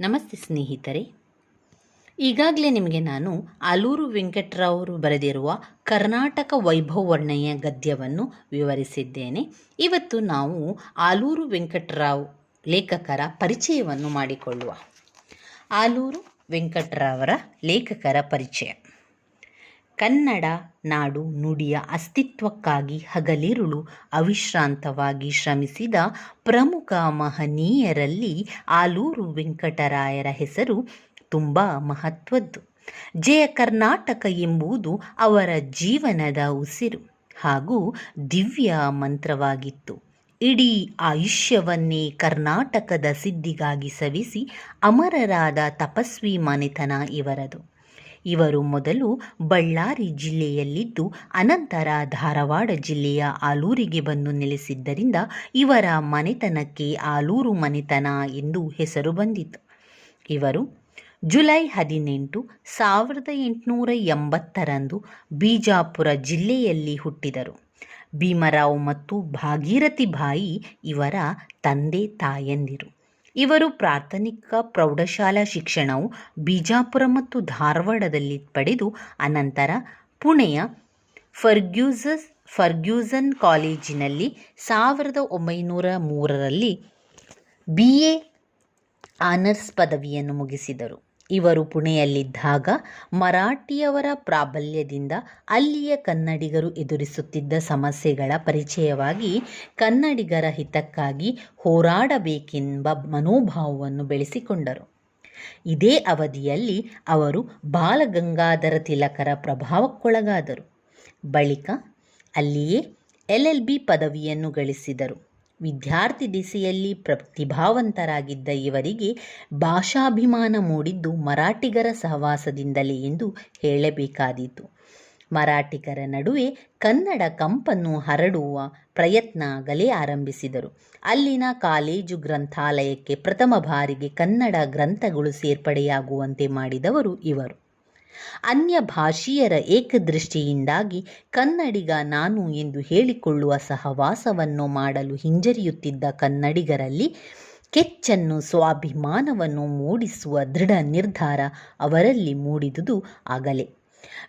ನಮಸ್ತೆ ಸ್ನೇಹಿತರೆ. ಈಗಾಗಲೇ ನಿಮಗೆ ನಾನು ಆಲೂರು ವೆಂಕಟರಾವರು ಬರೆದಿರುವ ಕರ್ನಾಟಕ ವೈಭವ ವರ್ಣೆಯ ಗದ್ಯವನ್ನು ವಿವರಿಸಿದ್ದೇನೆ. ಇವತ್ತು ನಾವು ಆಲೂರು ವೆಂಕಟರಾವ್ ಲೇಖಕರ ಪರಿಚಯವನ್ನು ಮಾಡಿಕೊಳ್ಳುವ. ಆಲೂರು ವೆಂಕಟರಾವರ ಲೇಖಕರ ಪರಿಚಯ. ಕನ್ನಡ ನಾಡು ನುಡಿಯ ಅಸ್ತಿತ್ವಕ್ಕಾಗಿ ಹಗಲಿರುಳು ಅವಿಶ್ರಾಂತವಾಗಿ ಶ್ರಮಿಸಿದ ಪ್ರಮುಖ ಮಹನೀಯರಲ್ಲಿ ಆಲೂರು ವೆಂಕಟರಾಯರ ಹೆಸರು ತುಂಬ ಮಹತ್ವದ್ದು. ಜಯ ಕರ್ನಾಟಕ ಎಂಬುದು ಅವರ ಜೀವನದ ಉಸಿರು ಹಾಗೂ ದಿವ್ಯ ಮಂತ್ರವಾಗಿತ್ತು. ಇಡೀ ಆಯುಷ್ಯವನ್ನೇ ಕರ್ನಾಟಕದ ಸಿದ್ಧಿಗಾಗಿ ಸವಿಸಿ ಅಮರರಾದ ತಪಸ್ವಿ ಮನೆತನ ಇವರದು. ಇವರು ಮೊದಲು ಬಳ್ಳಾರಿ ಜಿಲ್ಲೆಯಲ್ಲಿದ್ದು, ಅನಂತರ ಧಾರವಾಡ ಜಿಲ್ಲೆಯ ಆಲೂರಿಗೆ ಬಂದು ನೆಲೆಸಿದ್ದರಿಂದ ಇವರ ಮನೆತನಕ್ಕೆ ಆಲೂರು ಮನೆತನ ಎಂದು ಹೆಸರು ಬಂದಿತು. ಇವರು ಜುಲೈ ಹದಿನೆಂಟು ಸಾವಿರದ ಎಂಟುನೂರ ಎಂಬತ್ತರಂದು ಬಿಜಾಪುರ ಜಿಲ್ಲೆಯಲ್ಲಿ ಹುಟ್ಟಿದರು. ಭೀಮರಾವ್ ಮತ್ತು ಭಾಗೀರಥಿ ಬಾಯಿ ಇವರ ತಂದೆ ತಾಯಂದಿರು. ಇವರು ಪ್ರಾಥಮಿಕ ಪ್ರೌಢಶಾಲಾ ಶಿಕ್ಷಣವು ಬಿಜಾಪುರ ಮತ್ತು ಧಾರವಾಡದಲ್ಲಿ ಪಡೆದು ಅನಂತರ ಪುಣೆಯ ಫರ್ಗ್ಯೂಸಸ್, ಫರ್ಗ್ಯೂಸನ್ ಕಾಲೇಜಿನಲ್ಲಿ ಸಾವಿರದ ಒಂಬೈನೂರ ಮೂರರಲ್ಲಿ ಬಿ ಎ ಆನರ್ಸ್ ಪದವಿಯನ್ನು ಮುಗಿಸಿದರು. ಇವರು ಪುಣೆಯಲ್ಲಿದ್ದಾಗ ಮರಾಠಿಯವರ ಪ್ರಾಬಲ್ಯದಿಂದ ಅಲ್ಲಿಯ ಕನ್ನಡಿಗರು ಎದುರಿಸುತ್ತಿದ್ದ ಸಮಸ್ಯೆಗಳ ಪರಿಚಯವಾಗಿ ಕನ್ನಡಿಗರ ಹಿತಕ್ಕಾಗಿ ಹೋರಾಡಬೇಕೆಂಬ ಮನೋಭಾವವನ್ನು ಬೆಳೆಸಿಕೊಂಡರು. ಇದೇ ಅವಧಿಯಲ್ಲಿ ಅವರು ಬಾಲಗಂಗಾಧರ ತಿಲಕರ ಪ್ರಭಾವಕ್ಕೊಳಗಾದರು. ಬಳಿಕ ಅಲ್ಲಿಯೇ ಎಲ್ ಎಲ್ ಬಿ ಪದವಿಯನ್ನು ಗಳಿಸಿದರು. ವಿದ್ಯಾರ್ಥಿ ದಿಸೆಯಲ್ಲಿ ಪ್ರತಿಭಾವಂತರಾಗಿದ್ದ ಇವರಿಗೆ ಭಾಷಾಭಿಮಾನ ಮೂಡಿದ್ದು ಮರಾಠಿಗರ ಸಹವಾಸದಿಂದಲೇ ಎಂದು ಹೇಳಬೇಕಾದೀತು. ಮರಾಠಿಗರ ನಡುವೆ ಕನ್ನಡ ಕಂಪನ್ನು ಹರಡುವ ಪ್ರಯತ್ನ ಆಗಲೇ ಆರಂಭಿಸಿದರು. ಅಲ್ಲಿನ ಕಾಲೇಜು ಗ್ರಂಥಾಲಯಕ್ಕೆ ಪ್ರಥಮ ಬಾರಿಗೆ ಕನ್ನಡ ಗ್ರಂಥಗಳು ಸೇರ್ಪಡೆಯಾಗುವಂತೆ ಮಾಡಿದವರು ಇವರು. ಅನ್ಯ ಭಾಷೀಯರ ಏಕದೃಷ್ಟಿಯಿಂದಾಗಿ ಕನ್ನಡಿಗ ನಾನು ಎಂದು ಹೇಳಿಕೊಳ್ಳುವ ಸಹವಾಸವನ್ನು ಮಾಡಲು ಹಿಂಜರಿಯುತ್ತಿದ್ದ ಕನ್ನಡಿಗರಲ್ಲಿ ಕೆಚ್ಚನ್ನು ಸ್ವಾಭಿಮಾನವನ್ನು ಮೂಡಿಸುವ ದೃಢ ನಿರ್ಧಾರ ಅವರಲ್ಲಿ ಮೂಡಿದುದು ಆಗಲೇ.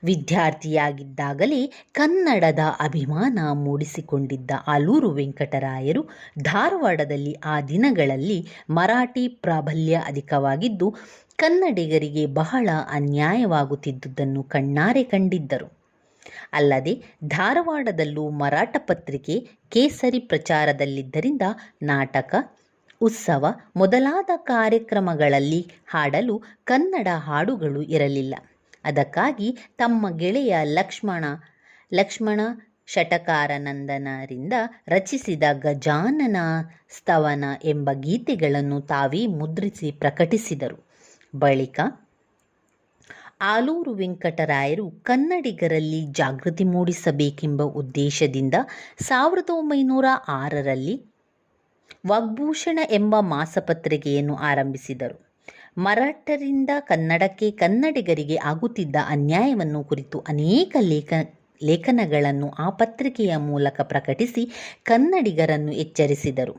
ವಿದ್ಯಾರ್ಥಿಯಾಗಿದ್ದಾಗಲೇ ಕನ್ನಡದ ಅಭಿಮಾನ ಮೂಡಿಸಿಕೊಂಡಿದ್ದ ಆಲೂರು ವೆಂಕಟರಾಯರು ಧಾರವಾಡದಲ್ಲಿ ಆ ದಿನಗಳಲ್ಲಿ ಮರಾಠಿ ಪ್ರಾಬಲ್ಯ ಅಧಿಕವಾಗಿದ್ದು, ಕನ್ನಡಿಗರಿಗೆ ಬಹಳ ಅನ್ಯಾಯವಾಗುತ್ತಿದ್ದುದನ್ನು ಕಣ್ಣಾರೆ ಕಂಡಿದ್ದರು. ಅಲ್ಲದೆ, ಧಾರವಾಡದಲ್ಲೂ ಮರಾಠ ಪತ್ರಿಕೆ ಕೇಸರಿ ಪ್ರಚಾರದಲ್ಲಿದ್ದರಿಂದ ನಾಟಕ, ಉತ್ಸವ ಮೊದಲಾದ ಕಾರ್ಯಕ್ರಮಗಳಲ್ಲಿ ಹಾಡಲು ಕನ್ನಡ ಹಾಡುಗಳು ಇರಲಿಲ್ಲ. ಅದಕ್ಕಾಗಿ ತಮ್ಮ ಗೆಳೆಯ ಲಕ್ಷ್ಮಣ ಲಕ್ಷ್ಮಣ ಶಟಕಾರನಂದನರಿಂದ ರಚಿಸಿದ ಗಜಾನನ ಸ್ತವನ ಎಂಬ ಗೀತೆಗಳನ್ನು ತಾವೇ ಮುದ್ರಿಸಿ ಪ್ರಕಟಿಸಿದರು. ಬಳಿಕ ಆಲೂರು ವೆಂಕಟರಾಯರು ಕನ್ನಡಿಗರಲ್ಲಿ ಜಾಗೃತಿ ಮೂಡಿಸಬೇಕೆಂಬ ಉದ್ದೇಶದಿಂದ ಸಾವಿರದ ಒಂಬೈನೂರ ಆರರಲ್ಲಿ ವಾಗ್ಭೂಷಣ ಎಂಬ ಮಾಸಪತ್ರಿಕೆಯನ್ನು ಆರಂಭಿಸಿದರು. ಮರಾಠರಿಂದ ಕನ್ನಡಕ್ಕೆ ಕನ್ನಡಿಗರಿಗೆ ಆಗುತ್ತಿದ್ದ ಅನ್ಯಾಯವನ್ನು ಕುರಿತು ಅನೇಕ ಲೇಖ, ಲೇಖನಗಳನ್ನು ಆ ಪತ್ರಿಕೆಯ ಮೂಲಕ ಪ್ರಕಟಿಸಿ ಕನ್ನಡಿಗರನ್ನು ಎಚ್ಚರಿಸಿದರು.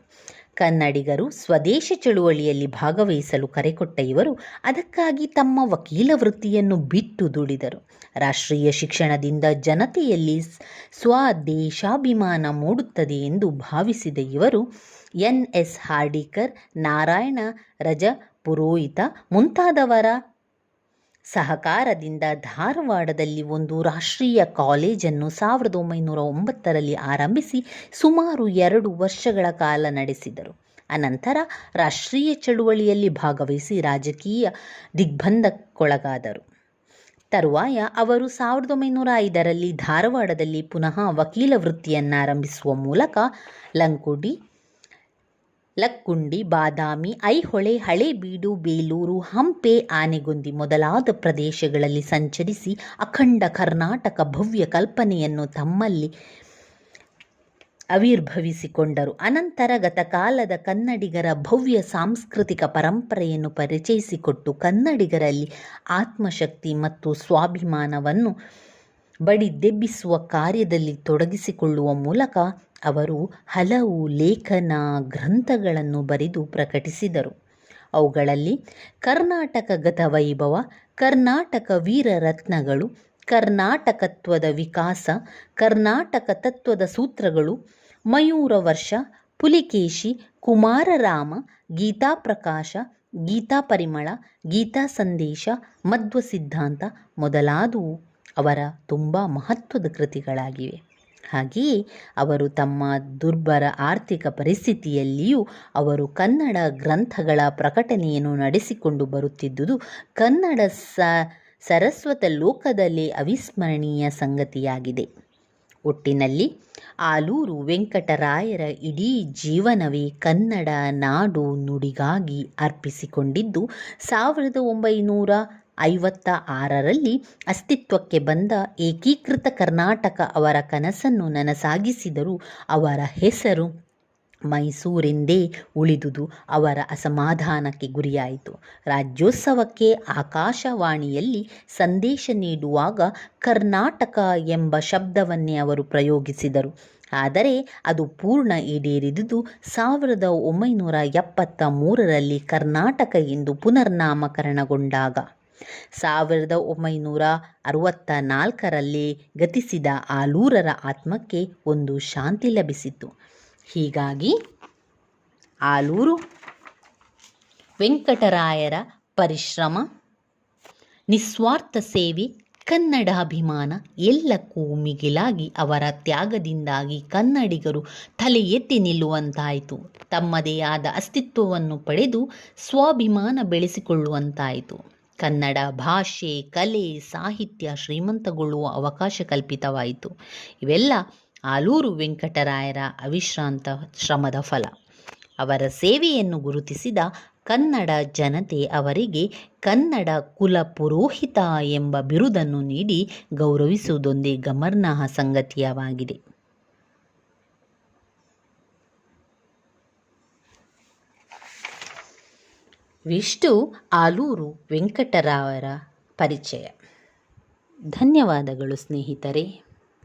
ಕನ್ನಡಿಗರು ಸ್ವದೇಶ ಚಳುವಳಿಯಲ್ಲಿ ಭಾಗವಹಿಸಲು ಕರೆಕೊಟ್ಟ ಇವರು ಅದಕ್ಕಾಗಿ ತಮ್ಮ ವಕೀಲ ವೃತ್ತಿಯನ್ನು ಬಿಟ್ಟು ದುಡಿದರು. ರಾಷ್ಟ್ರೀಯ ಶಿಕ್ಷಣದಿಂದ ಜನತೆಯಲ್ಲಿ ಸ್ವದೇಶಾಭಿಮಾನ ಮೂಡುತ್ತದೆ ಎಂದು ಭಾವಿಸಿದ ಇವರು ಎನ್ ಎಸ್ ಹಾರ್ಡಿಕರ್, ನಾರಾಯಣ, ರಜ ಪುರೋಹಿತ ಮುಂತಾದವರ ಸಹಕಾರದಿಂದ ಧಾರವಾಡದಲ್ಲಿ ಒಂದು ರಾಷ್ಟ್ರೀಯ ಕಾಲೇಜನ್ನು ಸಾವಿರದ ಒಂಬೈನೂರ ಒಂಬತ್ತರಲ್ಲಿ ಆರಂಭಿಸಿ ಸುಮಾರು ಎರಡು ವರ್ಷಗಳ ಕಾಲ ನಡೆಸಿದರು. ಅನಂತರ ರಾಷ್ಟ್ರೀಯ ಚಳುವಳಿಯಲ್ಲಿ ಭಾಗವಹಿಸಿ ರಾಜಕೀಯ ದಿಗ್ಬಂಧಕ್ಕೊಳಗಾದರು. ತರುವಾಯ ಅವರು ಸಾವಿರದ ಒಂಬೈನೂರ ಐದರಲ್ಲಿ ಧಾರವಾಡದಲ್ಲಿ ಪುನಃ ವಕೀಲ ವೃತ್ತಿಯನ್ನಾರಂಭಿಸುವ ಮೂಲಕ ಲಂಕುಡಿ ಲಕ್ಕುಂಡಿ, ಬಾದಾಮಿ, ಐಹೊಳೆ, ಹಳೇಬೀಡು, ಬೇಲೂರು, ಹಂಪೆ, ಆನೆಗೊಂದಿ ಮೊದಲಾದ ಪ್ರದೇಶಗಳಲ್ಲಿ ಸಂಚರಿಸಿ ಅಖಂಡ ಕರ್ನಾಟಕ ಭವ್ಯ ಕಲ್ಪನೆಯನ್ನು ತಮ್ಮಲ್ಲಿ ಆವಿರ್ಭವಿಸಿಕೊಂಡರು ಅನಂತರ ಗತಕಾಲದ ಕನ್ನಡಿಗರ ಭವ್ಯ ಸಾಂಸ್ಕೃತಿಕ ಪರಂಪರೆಯನ್ನು ಪರಿಚಯಿಸಿಕೊಟ್ಟು ಕನ್ನಡಿಗರಲ್ಲಿ ಆತ್ಮಶಕ್ತಿ ಮತ್ತು ಸ್ವಾಭಿಮಾನವನ್ನು ಬಡಿದೆಬ್ಬಿಸುವ ಕಾರ್ಯದಲ್ಲಿ ತೊಡಗಿಸಿಕೊಳ್ಳುವ ಮೂಲಕ ಅವರು ಹಲವು ಲೇಖನ ಗ್ರಂಥಗಳನ್ನು ಬರೆದು ಪ್ರಕಟಿಸಿದರು. ಅವುಗಳಲ್ಲಿ ಕರ್ನಾಟಕ ಗತವೈಭವ ಕರ್ನಾಟಕ ವೀರರತ್ನಗಳು, ಕರ್ನಾಟಕತ್ವದ ವಿಕಾಸ, ಕರ್ನಾಟಕ ತತ್ವದ ಸೂತ್ರಗಳು, ಮಯೂರ ವರ್ಷ, ಪುಲಿಕೇಶಿ, ಕುಮಾರರಾಮ, ಗೀತಾ ಪ್ರಕಾಶ, ಗೀತಾ ಪರಿಮಳ, ಗೀತಾ ಸಂದೇಶ, ಮಧ್ವ ಸಿದ್ಧಾಂತ ಮೊದಲಾದವು ಅವರ ತುಂಬ ಮಹತ್ವದ ಕೃತಿಗಳಾಗಿವೆ. ಹಾಗೆಯೇ ಅವರು ತಮ್ಮ ದುರ್ಬರ ಆರ್ಥಿಕ ಪರಿಸ್ಥಿತಿಯಲ್ಲಿಯೂ ಅವರು ಕನ್ನಡ ಗ್ರಂಥಗಳ ಪ್ರಕಟಣೆಯನ್ನು ನಡೆಸಿಕೊಂಡು ಬರುತ್ತಿದ್ದುದು ಕನ್ನಡ ಸ, ಸರಸ್ವತ ಲೋಕದಲ್ಲಿ ಅವಿಸ್ಮರಣೀಯ ಸಂಗತಿಯಾಗಿದೆ. ಒಟ್ಟಿನಲ್ಲಿ ಆಲೂರು ವೆಂಕಟರಾಯರ ಇಡೀ ಜೀವನವೇ ಕನ್ನಡ ನಾಡು ನುಡಿಗಾಗಿ ಅರ್ಪಿಸಿಕೊಂಡಿದ್ದು ಸಾವಿರದ ಒಂಬೈನೂರ ಐವತ್ತ ಆರರಲ್ಲಿ ಅಸ್ತಿತ್ವಕ್ಕೆ ಬಂದ ಏಕೀಕೃತ ಕರ್ನಾಟಕ ಅವರ ಕನಸನ್ನು ನನಸಾಗಿಸಿದರು ಅವರ ಹೆಸರು ಮೈಸೂರೆಂದೇ ಉಳಿದುದು ಅವರ ಅಸಮಾಧಾನಕ್ಕೆ ಗುರಿಯಾಯಿತು. ರಾಜ್ಯೋತ್ಸವಕ್ಕೆ ಆಕಾಶವಾಣಿಯಲ್ಲಿ ಸಂದೇಶ ನೀಡುವಾಗ ಕರ್ನಾಟಕ ಎಂಬ ಶಬ್ದವನ್ನೇ ಅವರು ಪ್ರಯೋಗಿಸಿದರು. ಆದರೆ ಅದು ಪೂರ್ಣ ಈಡೇರಿದುದು ಸಾವಿರದ ಒಂಬೈನೂರ ಎಪ್ಪತ್ತ ಮೂರರಲ್ಲಿ ಕರ್ನಾಟಕ ಎಂದು ಪುನರ್ನಾಮಕರಣಗೊಂಡಾಗ. ಸಾವಿರದ ಒಂಬೈನೂರ ಅರವತ್ತ ನಾಲ್ಕರಲ್ಲಿ ಗತಿಸಿದ ಆಲೂರರ ಆತ್ಮಕ್ಕೆ ಒಂದು ಶಾಂತಿ ಲಭಿಸಿತು. ಹೀಗಾಗಿ ಆಲೂರು ವೆಂಕಟರಾಯರ ಪರಿಶ್ರಮ, ನಿಸ್ವಾರ್ಥ ಸೇವೆ, ಕನ್ನಡಾಭಿಮಾನ ಎಲ್ಲಕ್ಕೂ ಮಿಗಿಲಾಗಿ ಅವರ ತ್ಯಾಗದಿಂದಾಗಿ ಕನ್ನಡಿಗರು ತಲೆ ಎತ್ತಿ ನಿಲ್ಲುವಂತಾಯಿತು. ತಮ್ಮದೇ ಆದ ಅಸ್ತಿತ್ವವನ್ನು ಪಡೆದು ಸ್ವಾಭಿಮಾನ ಬೆಳೆಸಿಕೊಳ್ಳುವಂತಾಯಿತು. ಕನ್ನಡ ಭಾಷೆ, ಕಲೆ, ಸಾಹಿತ್ಯ ಶ್ರೀಮಂತಗೊಳ್ಳುವ ಅವಕಾಶ ಕಲ್ಪಿತವಾಯಿತು. ಇವೆಲ್ಲ ಆಲೂರು ವೆಂಕಟರಾಯರ ಅವಿಶ್ರಾಂತ ಶ್ರಮದ ಫಲ. ಅವರ ಸೇವೆಯನ್ನು ಗುರುತಿಸಿದ ಕನ್ನಡ ಜನತೆ ಅವರಿಗೆ ಕನ್ನಡ ಕುಲ ಪುರೋಹಿತ ಎಂಬ ಬಿರುದನ್ನು ನೀಡಿ ಗೌರವಿಸುವುದೊಂದೇ ಗಮನಾರ್ಹ ಸಂಗತಿಯವಾಗಿದೆ. ವಿಷ್ಟು ಆಲೂರು ವೆಂಕಟರಾವರ ಪರಿಚಯ. ಧನ್ಯವಾದಗಳು ಸ್ನೇಹಿತರೆ.